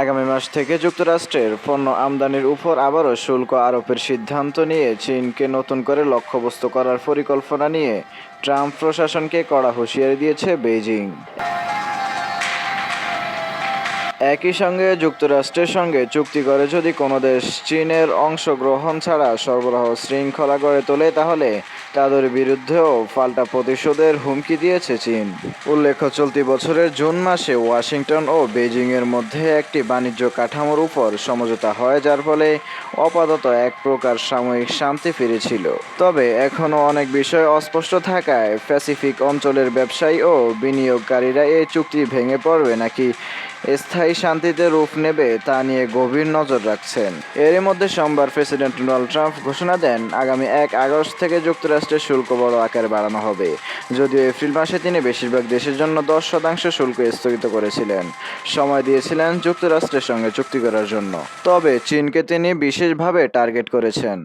আগামী মাস থেকে যুক্তরাষ্ট্রের পণ্য আমদানির উপর আবারও শুল্ক আরোপের সিদ্ধান্ত নিয়ে চীনকে নতুন করে লক্ষ্যবস্তু করার পরিকল্পনা নিয়ে ট্রাম্প প্রশাসনকে কড়া হুঁশিয়ারি দিয়েছে বেইজিং। একই সঙ্গে যুক্তরাষ্ট্রের সঙ্গে চুক্তি করে যদি কোনো দেশ চীনের অংশগ্রহণ ছাড়া সরবরাহ শৃঙ্খলা গড়ে তোলে, তাহলে তাদের বিরুদ্ধেও পাল্টা প্রতিশোধের হুমকি দিয়েছে চীন। উল্লেখ্য, চলতি বছরের জুন মাসে ওয়াশিংটন ও বেজিংয়ের মধ্যে একটি বাণিজ্য কাঠামোর উপর সমঝোতা হয়, যার ফলে আপাতত এক প্রকার সাময়িক শান্তি ফিরেছিল। তবে এখনও অনেক বিষয় অস্পষ্ট থাকায় প্যাসিফিক অঞ্চলের ব্যবসায়ী ও বিনিয়োগকারীরা এই চুক্তি ভেঙে পড়বে নাকি স্থায়ী শান্তিতে রূপ নেবে তা নিয়ে গভীর নজর রাখছেন। এরই মধ্যে সোমবার প্রেসিডেন্ট ডোনাল্ড ট্রাম্প ঘোষণা দেন, আগামী এক আগস্ট থেকে যুক্তরাষ্ট্রের শুল্ক বড় আকারে বাড়ানো হবে। যদিও এপ্রিল মাসে তিনি বেশিরভাগ দেশের জন্য দশ শতাংশ শুল্ক স্থগিত করেছিলেন। সময় দিয়েছিলেন যুক্তরাষ্ট্রের সঙ্গে চুক্তি করার জন্য। তবে চীনকে তিনি বিশেষভাবে টার্গেট করেছেন।